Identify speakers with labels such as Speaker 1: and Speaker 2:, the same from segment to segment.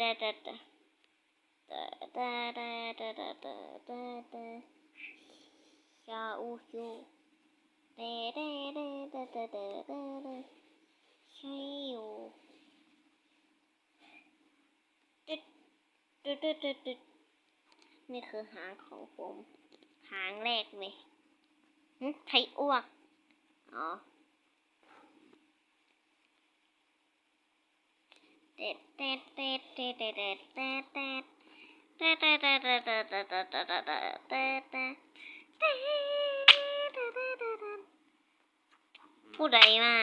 Speaker 1: da da da. Da da da da da da da da. Ya u yu. Da da da da da da da da. Ya yu. Du du du du du. นี่คือหางของผม หางแรกเลยไทยอ้วก อ๋อ ต็ดเต็ดผู้ใดมา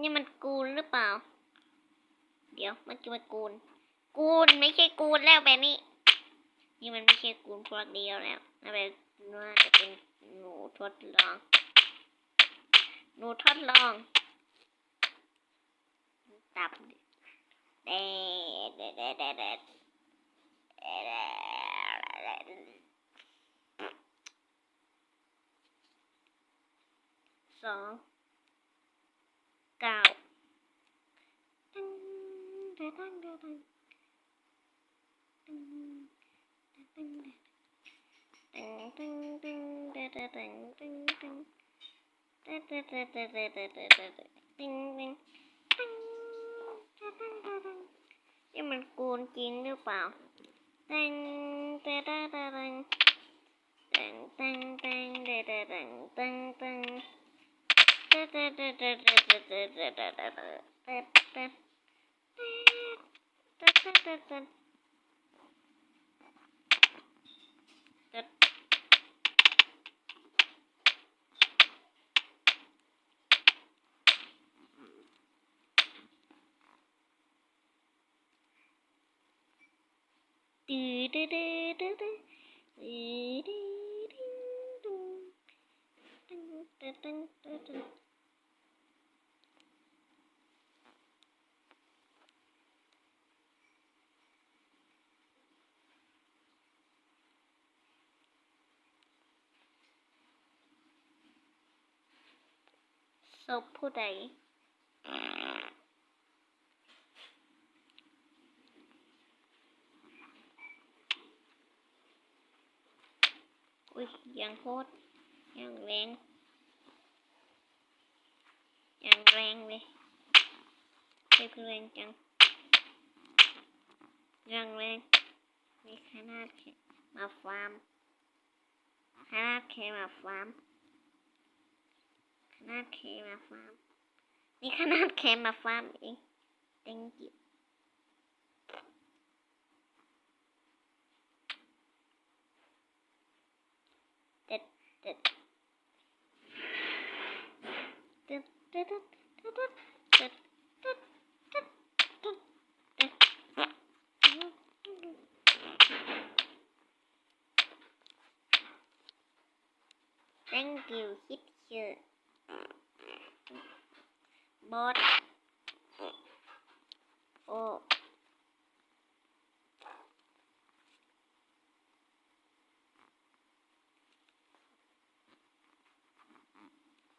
Speaker 1: นี่มันกูนหรือเปล่า เดี๋ยวมันคือมันกูน กูนไม่ใช่กูนแล้วแบบนี้ นี่มันไม่ใช่กูนพวกเดียวแล้วน่าจะเป็นหนูทดลอง หนูทดลอง So down. Ding ding ding ding ding ding ding ding นี่มันกูนจริงหรือเปล่าแตงเตะตตะแตงแตงแตงแตงเตะตะแตงแตงแตงเตะตตะตตะตตะตตะตตะตตะ ดื้อดื้อดื้อดื้อดื้อดื้อดื้อดึงดึผู้ใด อุ้ยยังโคตรยังแรงยังแรงเลยเจ็บแรงจังยังแรงมีขนาดแค่มาฟาร์มขนาดแค่มาฟาร์มขนาดเคมาฟาร์มนี่ขนาดเคมาฟาร์มเอง thank you เด็ Thank you, hit you. Bot.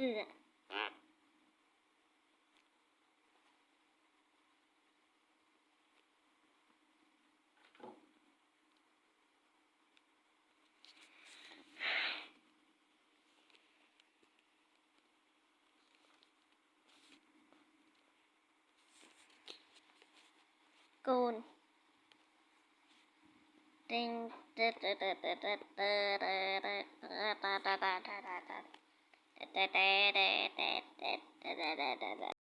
Speaker 1: อือกูนติงเด็ดเด็ดเด็ดเด็ดเด็ดเด็ดเด็ดเด็ดเด็ดเด็ดเด็ ダダダダダダダ。